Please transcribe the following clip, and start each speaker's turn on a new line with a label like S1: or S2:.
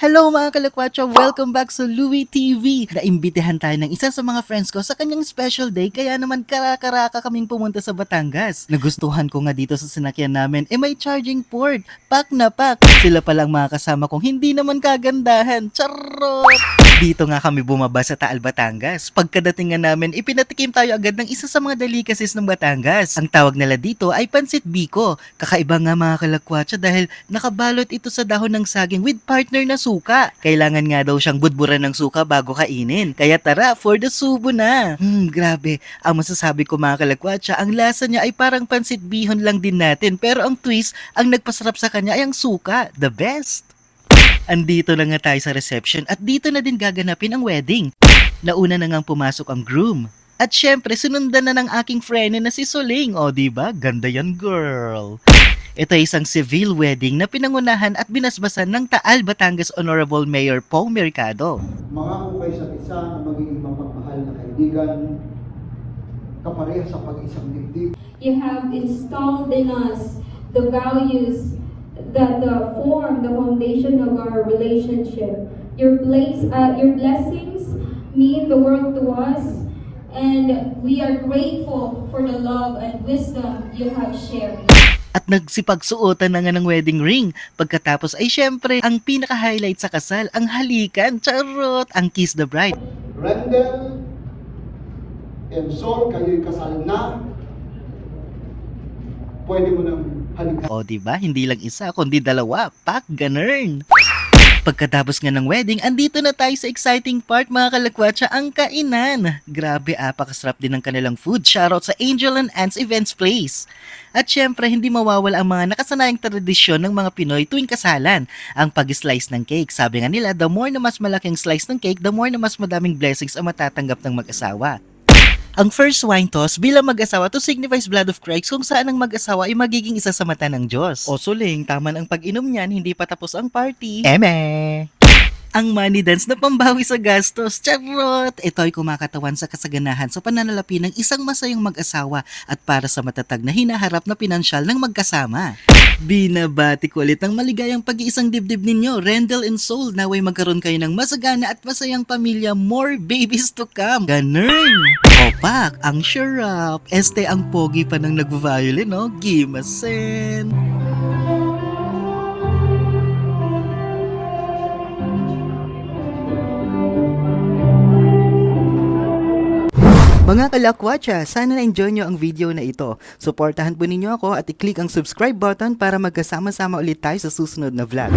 S1: Hello mga kalakwatsa! Welcome back sa Louie TV! Naimbitahan tayo ng isa sa mga friends ko sa kanyang special day kaya naman karakaraka kaming pumunta sa Batangas. Nagustuhan ko nga dito sa sinakyan namin, eh may charging port. Pak na pak! Sila palang mga kasama kong hindi naman kagandahan. Charot! Dito nga kami bumaba sa Taal, Batangas. Pagkadating nga namin, ipinatikim tayo agad ng isa sa mga delicacies ng Batangas. Ang tawag nila dito ay Pansit Biko. Kakaiba nga mga kalakwatsa dahil nakabalot ito sa dahon ng saging with partner na suka. Kailangan nga daw siyang budburan ng suka bago kainin. Kaya tara, for the subo na. Hmm, grabe. Ang masasabi ko mga kalakwatsa, ang lasa niya ay parang pansit bihon lang din natin. Pero ang twist, ang nagpasarap sa kanya ay ang suka. The best. Andito na nga tayo sa reception at dito na din gaganapin ang wedding. Nauna na ngang pumasok ang groom. At syempre, sunundan na ng aking friend na si Soling. O, di ba? Ganda yan, girl. Ito ay isang civil wedding na pinangunahan at binasbasan ng Taal, Batangas Honorable Mayor Pong Mercado.
S2: Mangako kayo sa isa na magiging mapagmahal na kaibigan, kapareha sa pag-isang dibdib,
S3: You have installed in us the values that the form the foundation of our relationship. Your place, uh, your blessings mean the world to us, and we are grateful for the love and wisdom you have shared.
S1: At nagsipagsuotan na nga ng wedding ring. Pagkatapos ay syempre, ang pinaka-highlight sa kasal, ang halikan, charot, ang kiss the bride.
S2: Rendel Sol, kayo'y kasal na. Pwede mo nang halikan.
S1: O, di ba? Hindi lang isa, kundi dalawa. Pak, ganern. Pagkatapos nga ng wedding, andito na tayo sa exciting part mga kalakwatsa, ang kainan. Grabe, apakasarap din ng kanilang food. Shoutout sa Angel and Ants Events Place. At syempre, hindi mawawala ang mga nakasanayang tradisyon ng mga Pinoy tuwing kasalan. Ang pag-slice ng cake. Sabi nga nila, the more na mas malaking slice ng cake, the more na mas madaming blessings ang matatanggap ng mag-asawa. Ang first wine toss bilang mag-asawa to signifies blood of Christ kung saan ang mag-asawa ay magiging isa sa mata ng Diyos. O suling, tama ang pag-inom niyan, hindi pa tapos ang party. Eme! Ang money dance na pambawi sa gastos. Charot! Ito ay kumakatawan sa kasaganahan sa pananalapi ng isang masayang mag-asawa at para sa matatag na hinaharap na pinansyal ng magkasama. Binabati ko ulit ang maligayang pag-iisang dibdib ninyo, Rendell and Soul, naway magkaroon kayo ng masagana at masayang pamilya, more babies to come. Ganun! Opak, ang syrup. Este ang pogi pa ng nag-violin, no? Gimasen. Mga kalakwatsa, sana na-enjoy nyo ang video na ito. Suportahan po ninyo ako at i-click ang subscribe button para magkasama-sama ulit tayo sa susunod na vlog.